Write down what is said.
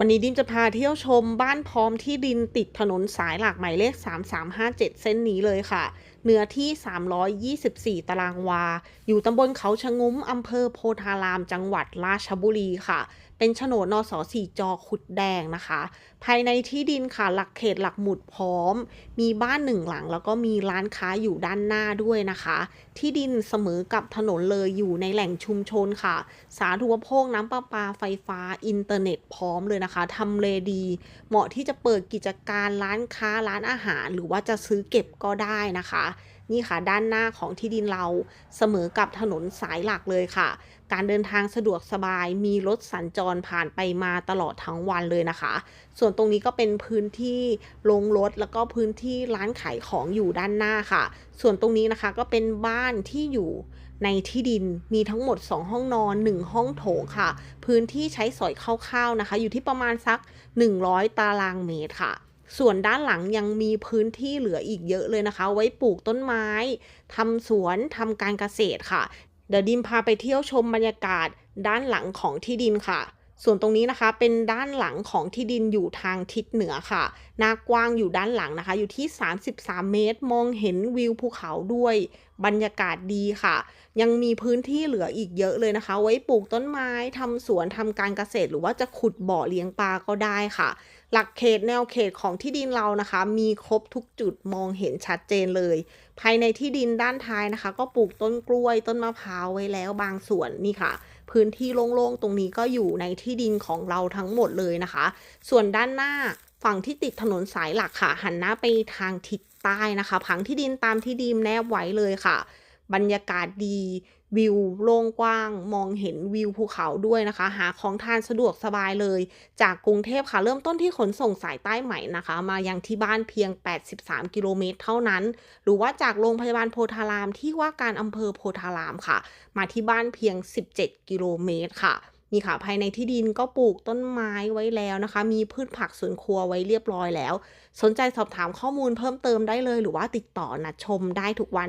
วันนี้ดิมจะพาเที่ยวชมบ้านพร้อมที่ดินติดถนนสายหลักหมายเลข 3357 เส้นนี้เลยค่ะ เนื้อที่ 324 ตารางวา อยู่ตำบลเขาชะงุ้มอำเภอโพธาราม จังหวัดราชบุรีค่ะ เป็นโฉนดนสสี่จอขุดแดงนะคะ ภายในที่ดินค่ะ หลักเขตหลักหมุดพร้อม มีบ้านหนึ่งหลัง แล้วก็มีร้านค้าอยู่ด้านหน้าด้วยนะคะ ที่ดินเสมอกับถนนเลยอยู่ในแหล่งชุมชนค่ะ สาธารณูปโภคน้ำประปาไฟฟ้าอินเทอร์เน็ตพร้อมเลยนะนะคะทำเลดี เหมาะที่จะเปิดกิจการร้านค้าร้านอาหาร หรือว่าจะซื้อเก็บก็ได้นะคะ นี่ค่ะด้านหน้าของที่ดินเราเสมอกับถนนสายหลักเลยค่ะ การเดินทางสะดวกสบายมีรถสัญจรผ่านไปมาตลอดทั้งวันเลยนะคะ ส่วนตรงนี้ก็เป็นพื้นที่ลงรถแล้วก็พื้นที่ร้านขายของอยู่ด้านหน้าค่ะ ส่วนตรงนี้นะคะก็เป็นบ้านที่อยู่ในที่ดินมีทั้งหมด 2 ห้องนอน 1 ห้องโถงค่ะ พื้นที่ใช้สอยคร่าวๆนะคะ อยู่ที่ประมาณสัก 100 ตารางเมตรค่ะ ส่วนด้านหลังยังมีพื้นที่เหลืออีกเยอะเลยนะคะ ไว้ปลูกต้นไม้ทำสวนทำการเกษตรค่ะ เดี๋ยวดิมพาไปเที่ยวชมบรรยากาศด้านหลังของที่ดินค่ะ ส่วนตรงนี้นะคะเป็นด้านหลังของที่ดินอยู่ทางทิศเหนือค่ะ หน้ากว้างอยู่ด้านหลังนะคะ อยู่ที่ 33 เมตร มองเห็นวิวภูเขาด้วย บรรยากาศดีค่ะ ยังมีพื้นที่เหลืออีกเยอะเลยนะคะ ไว้ปลูกต้นไม้ทำสวนทำการเกษตร หรือว่าจะขุดบ่อเลี้ยงปลาก็ได้ค่ะ หลักเขตแนวเขตของที่ดินเรานะคะ มีครบทุกจุดมองเห็นชัดเจนเลย ภายในที่ดินด้านท้ายนะคะ ก็ปลูกต้นกล้วยต้นมะพร้าวไว้แล้วบางส่วนนี่ค่ะ พื้นที่โล่งๆ ตรงนี้ก็อยู่ในที่ดินของเราทั้งหมดเลยนะคะ ส่วนด้านหน้าฝั่งที่ติดถนนสายหลักค่ะ หันหน้าไปทางทิศใต้นะคะ ผังที่ดินตามที่ดีมแนบไว้เลยค่ะ บรรยากาศดี วิวโล่งกว้าง มองเห็นวิวภูเขาด้วยนะคะ หาของทานสะดวกสบายเลย จากกรุงเทพค่ะ เริ่มต้นที่ขนส่งสายใต้ใหม่นะคะ มายังที่บ้านเพียง 83 กิโลเมตรเท่านั้น หรือว่าจากโรงพยาบาลโพธารามที่ว่าการอำเภอโพธารามค่ะ มาที่บ้านเพียง 17 กิโลเมตรค่ะนี่ค่ะภายในที่ดินก็ปลูกต้นไม้ไว้แล้วนะคะ มีพืชผักสวนครัวไว้เรียบร้อยแล้ว สนใจสอบถามข้อมูลเพิ่มเติมได้เลย หรือว่าติดต่อนัดชมได้ทุกวัน